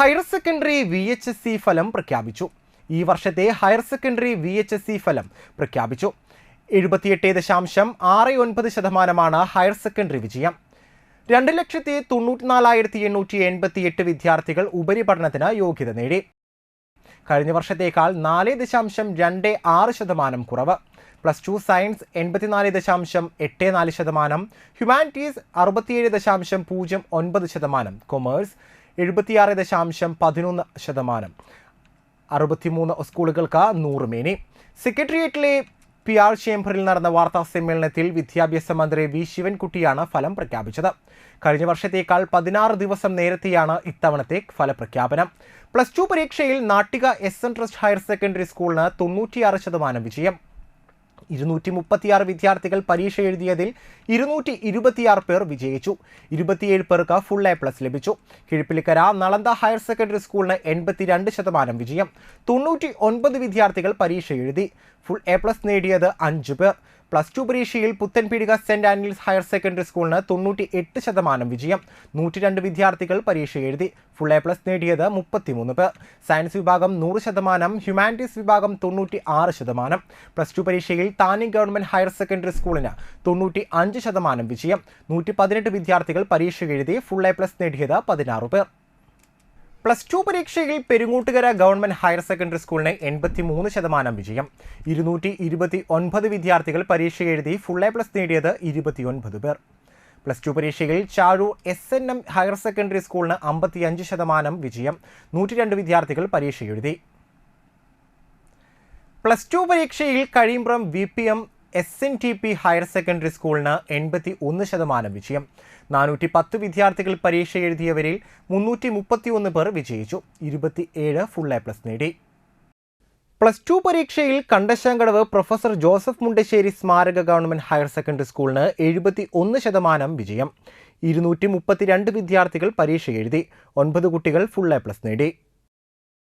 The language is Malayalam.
Higher secondary V H S C ഫലം പ്രഖ്യാപിച്ചു. ഈ വർഷത്തെ higher secondary V H S C ഫലം പ്രഖ്യാപിച്ചു. എഴുപത്തിയെട്ട് ദശാംശം ആറ് ഒൻപത് ശതമാനമാണ് ഹയർ സെക്കൻഡറി വിജയം. രണ്ട് ലക്ഷത്തി തൊണ്ണൂറ്റിനാലായിരത്തി എണ്ണൂറ്റി എൺപത്തി എട്ട് വിദ്യാർത്ഥികൾ ഉപരിപഠനത്തിന് യോഗ്യത നേടി. കഴിഞ്ഞ വർഷത്തേക്കാൾ നാല് ദശാംശം രണ്ട് ആറ് ശതമാനം കുറവ്. പ്ലസ് ടു സയൻസ് എൺപത്തിനാല് ദശാംശം എട്ട് നാല് ശതമാനം. ഹ്യൂമാനിറ്റീസ് അറുപത്തിയേഴ് ദശാംശം പൂജ്യം ഒൻപത് ശതമാനം. കൊമേഴ്സ് എഴുപത്തിയാറ് ദശാംശം പതിനൊന്ന് ശതമാനം. അറുപത്തിമൂന്ന് സ്കൂളുകൾക്ക് നൂറ് മേനി. സെക്രട്ടേറിയറ്റിലെ പി ആർ ചേംബറിൽ നടന്ന വാർത്താ സമ്മേളനത്തിൽ വിദ്യാഭ്യാസ മന്ത്രി വി ശിവൻകുട്ടിയാണ് ഫലം പ്രഖ്യാപിച്ചത്. കഴിഞ്ഞ വർഷത്തേക്കാൾ പതിനാറ് ദിവസം നേരത്തെയാണ് ഇത്തവണത്തെ ഫലപ്രഖ്യാപനം. പ്ലസ് ടു പരീക്ഷയിൽ Nattika S N trust higher secondary സ്കൂളിന് തൊണ്ണൂറ്റിയാറ് ശതമാനം വിജയം. ഇരുന്നൂറ്റി മുപ്പത്തിയാറ് വിദ്യാർത്ഥികൾ പരീക്ഷ എഴുതിയതിൽ ഇരുന്നൂറ്റി ഇരുപത്തിയാറ് പേർ വിജയിച്ചു. ഇരുപത്തിയേഴ് പേർക്ക് ഫുൾ എ പ്ലസ് ലഭിച്ചു. കിഴിപ്പിലിക്കര നളന്ദ ഹയർ സെക്കൻഡറി സ്കൂളിന് എൺപത്തിരണ്ട് ശതമാനം വിജയം. തൊണ്ണൂറ്റി ഒൻപത് വിദ്യാർത്ഥികൾ പരീക്ഷ എഴുതി. ഫുൾ എ പ്ലസ് നേടിയത് അഞ്ച് പേർ. പ്ലസ് ടു പരീക്ഷയിൽ പുത്തൻപീടിക സെന്റ് ആനിൽസ് ഹയർ സെക്കൻഡറി സ്കൂളിന് തൊണ്ണൂറ്റി എട്ട് ശതമാനം വിജയം. നൂറ്റി രണ്ട് വിദ്യാർത്ഥികൾ പരീക്ഷ എഴുതി. ഫുൾ എ പ്ലസ് നേടിയത് മുപ്പത്തിമൂന്ന് പേർ. സയൻസ് വിഭാഗം നൂറ് ശതമാനം ഹ്യൂമാനിറ്റീസ് വിഭാഗം തൊണ്ണൂറ്റി ആറ് ശതമാനം. പ്ലസ് ടു പരീക്ഷയിൽ താനി ഗവൺമെന്റ് ഹയർ സെക്കൻഡറി സ്കൂളിന് തൊണ്ണൂറ്റി അഞ്ച് ശതമാനം വിജയം. നൂറ്റി പതിനെട്ട് വിദ്യാർത്ഥികൾ പരീക്ഷ എഴുതി. ഫുൾ എ പ്ലസ് നേടിയത് പതിനാറ് പേർ. പ്ലസ് ടു പരീക്ഷയിൽ പെരുങ്ങൂട്ടുകര ഗവൺമെന്റ് ഹയർ സെക്കൻഡറി സ്കൂളിന് എൺപത്തി മൂന്ന് ശതമാനം വിജയം. ഇരുന്നൂറ്റി ഇരുപത്തി ഒൻപത് വിദ്യാർത്ഥികൾ പരീക്ഷ എഴുതി ഫുൾ എ പ്ലസ് നേടിയത് ഇരുപത്തിയൊൻപത് പേർ. പ്ലസ് ടു പരീക്ഷയിൽ Chazhoor S N M higher secondary സ്കൂളിന് അമ്പത്തിയഞ്ച് ശതമാനം വിജയം. നൂറ്റി രണ്ട് വിദ്യാർത്ഥികൾ പരീക്ഷ എഴുതി. പ്ലസ് ടു പരീക്ഷയിൽ കഴിയുമ്പം V P M S N T P higher secondary സ്കൂളിന് എൺപത്തി ഒന്ന് ശതമാനം വിജയം. നാനൂറ്റി പത്ത് വിദ്യാർത്ഥികൾ പരീക്ഷ എഴുതിയവരിൽ മുന്നൂറ്റി മുപ്പത്തി ഒന്ന് പേർ വിജയിച്ചു. ഇരുപത്തി ഏഴ് ഫുൾ എ പ്ലസ് നേടി. പ്ലസ് ടു പരീക്ഷയിൽ കണ്ടശാങ്കടവ് പ്രൊഫസർ ജോസഫ് മുണ്ടശ്ശേരി സ്മാരക ഗവൺമെന്റ് ഹയർ സെക്കൻഡറി സ്കൂളിന് എഴുപത്തി ഒന്ന് ശതമാനം വിജയം. ഇരുന്നൂറ്റി മുപ്പത്തിരണ്ട് വിദ്യാർത്ഥികൾ പരീക്ഷ എഴുതി. ഒൻപത് കുട്ടികൾ ഫുൾ എ പ്ലസ് നേടി.